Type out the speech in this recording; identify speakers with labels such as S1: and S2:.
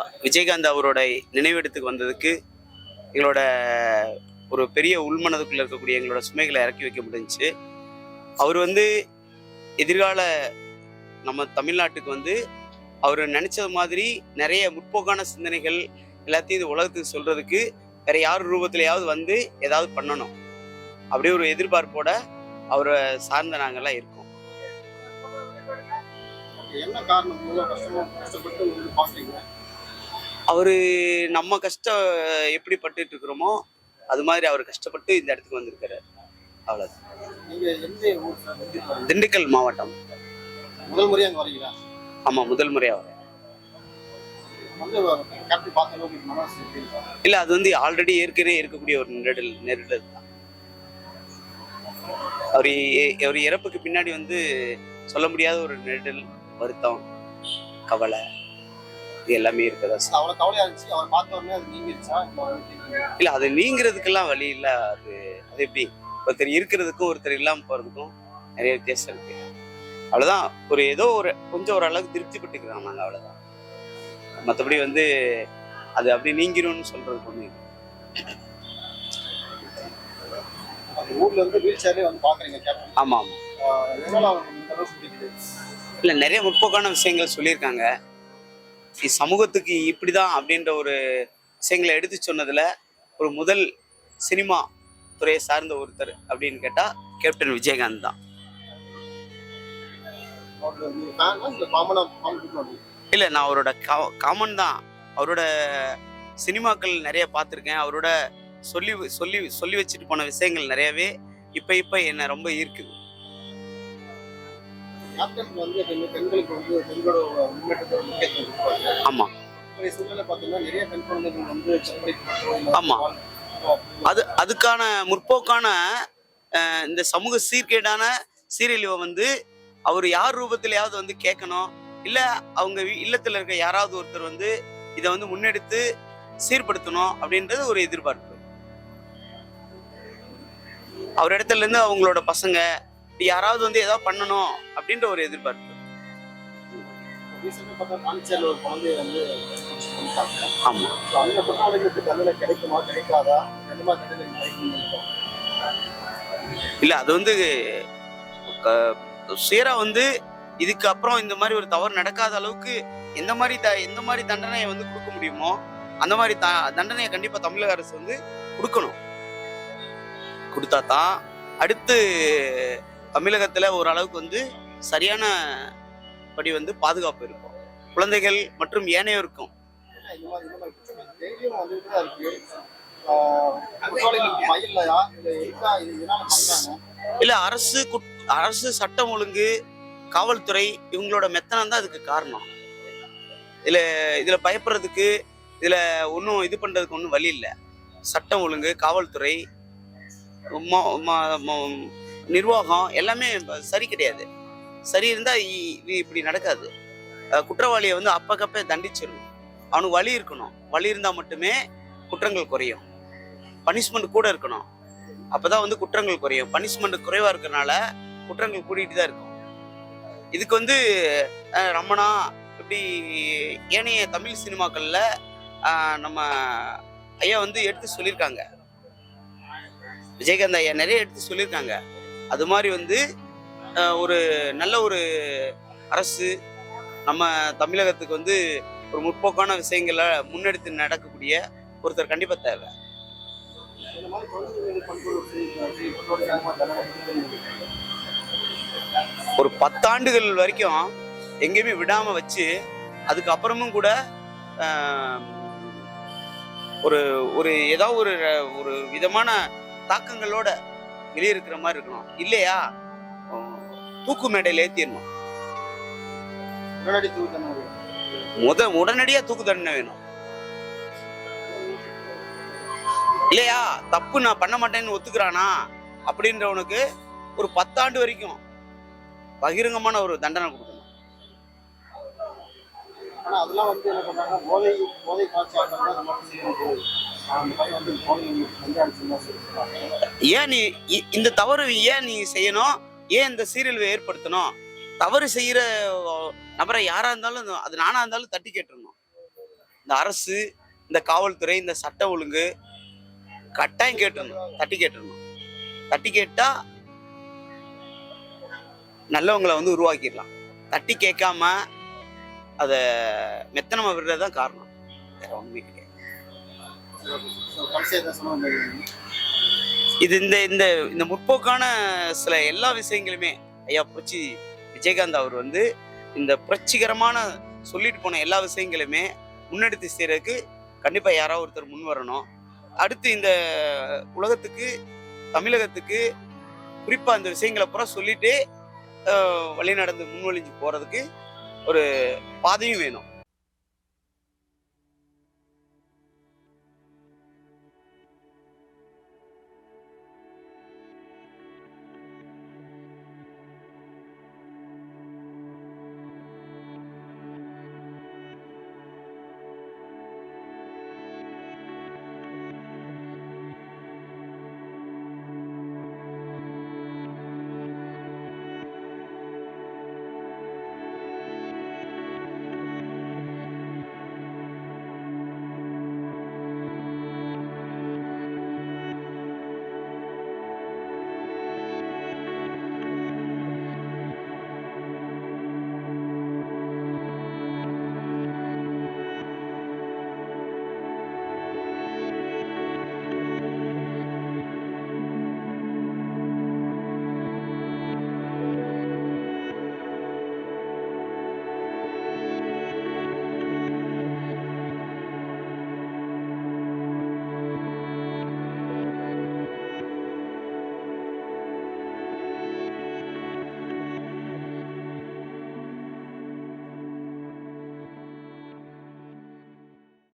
S1: விஜயகாந்த் அவரோட நினைவிடத்துக்கு வந்ததுக்கு எங்களோட ஒரு பெரிய உள்மனதுக்குள்ள இருக்கக்கூடிய எங்களோட சுமைகளை இறக்கி வைக்க முடிஞ்சு அவர் வந்து எதிர்கால நம்ம தமிழ்நாட்டுக்கு வந்து அவர் நினைச்சது மாதிரி நிறைய முற்போக்கான சிந்தனைகள் எல்லாத்தையும் இது உலகத்துக்கு சொல்றதுக்கு வேற யார் ரூபத்திலையாவது வந்து ஏதாவது பண்ணணும். அப்படியே ஒரு எதிர்பார்ப்போட அவரை சார்ந்த நாங்கள்லாம் இருக்கோம்.
S2: என்ன காரணம்? கஷ்டப்பட்டு பாக்குறீங்க
S1: அவரு நம்ம கஷ்டம் எப்படி பட்டுட்டு இருக்கிறோமோ அது மாதிரி அவர் கஷ்டப்பட்டு இந்த இடத்துக்கு வந்திருக்காரு.
S2: ஊர்?
S1: திண்டுக்கல் மாவட்டம்.
S2: முதல் முறையா அங்க வரீங்களா?
S1: ஆமா முதல் முறையா வரேன்? இல்ல அது வந்து ஆல்ரெடி ஏற்கனவே இருக்கக்கூடிய ஒரு நெருடல் நெருடல் தான் அவர் அவர் இறப்புக்கு பின்னாடி வந்து சொல்ல முடியாத ஒரு நெருடல் வருத்தம் கவலை. இது எல்லாமே இருக்கதா சார்
S2: அவ்வளவு கவலையா இருந்துச்சு. அவரை பார்த்த உடனே அது நீங்கிருச்சா? இல்ல
S1: அது நீங்கிறதுக்கெல்லாம் வழி இல்ல. அது அது எப்படி? ஒருத்தர் இருக்கிறதுக்கும் ஒருத்தர் இல்லாம போறதுக்கும் நிறைய வித்தியாசம் இருக்கு. அவ்வளவுதான். ஒரு ஏதோ ஒரு கொஞ்சம் ஓரளவுக்கு திருப்திப்பட்டுக்கிறோம் நாங்க அவ்வளவுதான். மற்றபடி வந்து அது அப்படி நீங்கிரும்னு இல்லை.
S2: அந்த ஊர்ல இருந்து வீல் சேர்லயே வந்து பாக்குறீங்க
S1: ஆமா ஆமா.
S2: அளவுக்கு
S1: இல்ல நிறைய முற்போக்கான விஷயங்கள் சொல்லியிருக்காங்க. சமூகத்துக்கு இப்படி தான் அப்படின்ற ஒரு விஷயங்களை எடுத்து சொன்னதில் ஒரு முதல் சினிமா துறையை சார்ந்த ஒருத்தர் அப்படின்னு கேட்டால் கேப்டன் விஜயகாந்த் தான்.
S2: இல்லை
S1: நான் அவரோட காமன் தான். அவரோட சினிமாக்கள் நிறைய பார்த்துருக்கேன். அவரோட சொல்லி சொல்லி சொல்லி வச்சுட்டு போன விஷயங்கள் நிறையவே இப்போ இப்போ என்னை ரொம்ப ஈர்க்குது.
S2: கேப்டன் வந்து பெண் பெண்களுக்கு வந்து பெண்களோட முன்னேற்றத்தோட முக்கியத்துவம் கொடுப்பாங்க.
S1: ஆமா.
S2: இப்படி சூழ்நிலை பார்த்தீங்கன்னா நிறைய பெண் குழந்தைகள் வந்து சென்னைக்கு
S1: ஆமா. அது அதுக்கான முற்போக்கான இந்த சமூக சீர்கேடான சீரழிவை வந்து அவர் யார் ரூபத்திலேயாவது வந்து கேட்கணும் இல்ல அவங்க இல்லத்துல இருக்க யாராவது ஒருத்தர் வந்து இதை வந்து முன்னெடுத்து சீர்படுத்தணும் அப்படின்றது ஒரு எதிர்பார்ப்பு. அவர் இடத்துல இருந்து அவங்களோட பசங்க யாராவது வந்து ஏதாவது பண்ணணும் அப்படின்ற ஒரு எதிர்பார்ப்பு. இல்ல அது வந்து சுயரா வந்து இதுக்கு அப்புறம் இந்த மாதிரி ஒரு தவறு நடக்காத அளவுக்கு எந்த மாதிரி த எந்த மாதிரி தண்டனையை வந்து கொடுக்க முடியுமோ அந்த மாதிரி த தண்டனையை கண்டிப்பா தமிழக அரசு வந்து கொடுக்கணும். கொடுத்தா தான் அடுத்து தமிழகத்தில் ஓரளவுக்கு வந்து சரியான படி வந்து பாதுகாப்பு இருக்கும். குழந்தைகள் மற்றும் ஏனையோருக்கும்.
S2: இல்லை
S1: இல்ல அரசு குட்- அரசு சட்டம் ஒழுங்கு காவல்துறை இவங்களோட மெத்தனம் தான் அதுக்கு காரணம். இதுல இதுல பயப்படுறதுக்கு இதுல ஒன்றும் இது பண்றதுக்கு ஒன்றும் வழி இல்லை. சட்டம் ஒழுங்கு காவல்துறை நிர்வாகம் எல்லாமே சரி கிடையாது. சரி இருந்தால் இ- இது இப்படி நடக்காது. குற்றவாளியை வந்து அப்பக்கப்ப தண்டிச்சிடணும். அவனுக்கு வழி இருக்கணும். வழி இருந்தால் மட்டுமே குற்றங்கள் குறையும். பனிஷ்மெண்ட் கூட இருக்கணும். அப்பதான் வந்து குற்றங்கள் குறையும். பனிஷ்மெண்ட் குறைவாக இருக்கறனால குற்றங்கள் கூடிட்டு தான் இருக்கும். இதுக்கு வந்து ரமணா இப்படி ஏனைய தமிழ் சினிமாக்களில் நம்ம ஐயா வந்து எடுத்து சொல்லியிருக்காங்க. விஜயகாந்த் ஐயா நிறைய எடுத்து சொல்லியிருக்காங்க. அது மாதிரி வந்து ஒரு நல்ல ஒரு அரசு நம்ம தமிழகத்துக்கு வந்து ஒரு முற்போக்கான விஷயங்களை முன்னெடுத்து நடக்கக்கூடிய ஒருத்தர் கண்டிப்பாக தேவை. ஒரு பத்தாண்டுகள் வரைக்கும் எங்கேயுமே விடாமல் வச்சு அதுக்கப்புறமும் கூட ஒரு ஒரு ஏதாவது ஒரு ஒரு விதமான தாக்கங்களோட வெளியே இருக்கிற மாதிரி இருக்கணும். இல்லையா? தூக்கு மேடையில்
S2: வேணும்.
S1: முத உடனடியா தூக்கு தண்டனை வேணும். இல்லையா? தப்பு நான் பண்ண மாட்டேன்னு ஒத்துக்கிறானா? அப்படின்றவனுக்கு ஒரு பத்தாண்டு வரைக்கும் பகிரங்கமான ஒரு தண்டனை கொடுக்கணும்.
S2: அதெல்லாம் வந்து என்ன பண்றாங்க போதை போதை காட்சி
S1: ஏன் நீ இ- இந்த தவறு ஏன் நீ செய்யணும்? ஏன் இந்த சீரியல்வை ஏற்படுத்தணும்? தவறு செய்கிற நபரை யாராக இருந்தாலும் அது நானாக இருந்தாலும் தட்டி கேட்டுருணும் இந்த அரசு இந்த காவல்துறை இந்த சட்ட ஒழுங்கு கட்டாயம் கேட்டுருணும் தட்டி கேட்டுருணும் தட்டி கேட்டா நல்லவங்களை வந்து உருவாக்கிடலாம். தட்டி கேட்காம அதை மெத்தனமாக விடுறது தான் காரணம். வேற
S2: ஒன்றுமே
S1: இது இந்த இந்த இந்த முற்போக்கான சில எல்லா விஷயங்களுமே ஐயா புரட்சி விஜயகாந்த் அவர் வந்து இந்த புரட்சிகரமான சொல்லிட்டு போன எல்லா விஷயங்களுமே முன்னெடுத்து செய்யறதுக்கு கண்டிப்பா யாராவது ஒருத்தர் முன் வரணும். அடுத்து இந்த உலகத்துக்கு தமிழகத்துக்கு குறிப்பா இந்த விஷயங்களை பூரா சொல்லிட்டு வழிநடந்து முன்வழிஞ்சு போறதுக்கு ஒரு பாதையும் வேணும்.